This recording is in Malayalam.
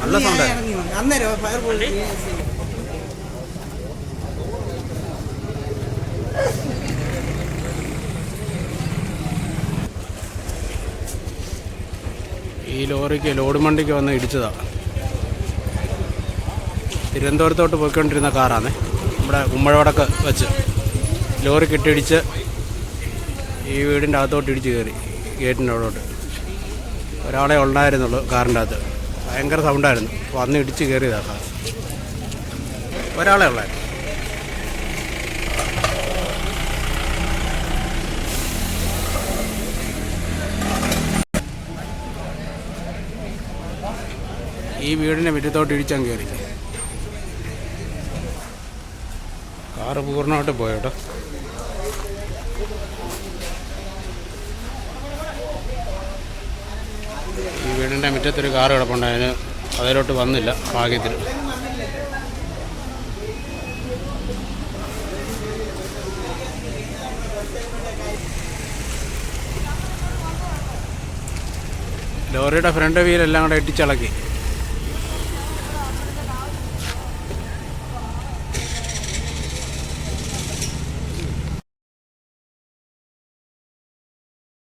നല്ല സൗണ്ട് അന്നേരം ഫയർ ഈ ലോറിക്ക് ലോഡ് മണ്ടിക്ക് വന്ന് ഇടിച്ചതാ. തിരുവനന്തപുരത്തോട്ട് പോയിക്കൊണ്ടിരുന്ന കാറാണ്. നമ്മുടെ ഉമ്മഴവടക്ക് വെച്ച് ലോറി കെട്ടിടിച്ച് ഈ വീടിന്റെ അകത്തോട്ട് ഇടിച്ച് കയറി ഗേറ്റിന്റെ അവിടോട്ട്. ഒരാളെ ഉണ്ടായിരുന്നുള്ളൂ കാറിന്റെ അകത്ത്. ഭയങ്കര സൗണ്ടായിരുന്നു. വന്ന് ഇടിച്ച് കയറിയതാ കാർ ഒരാളെ ഉള്ളായിരുന്നു. ഈ വീടിന്റെ മുറ്റത്തോട്ട് ഇടിച്ചാൻ കയറി. കാറ് പൂർണമായിട്ട് പോയോട്ടോ വീടിന്റെ മുറ്റത്തൊരു കാറ് കിടപ്പുണ്ടായതിന് അതിലോട്ട് വന്നില്ല ഭാഗ്യത്തിൽ ലോറിയുടെ ഫ്രണ്ട് വീലെല്ലാം കൂടെ ഇട്ടിച്ചിളക്കി.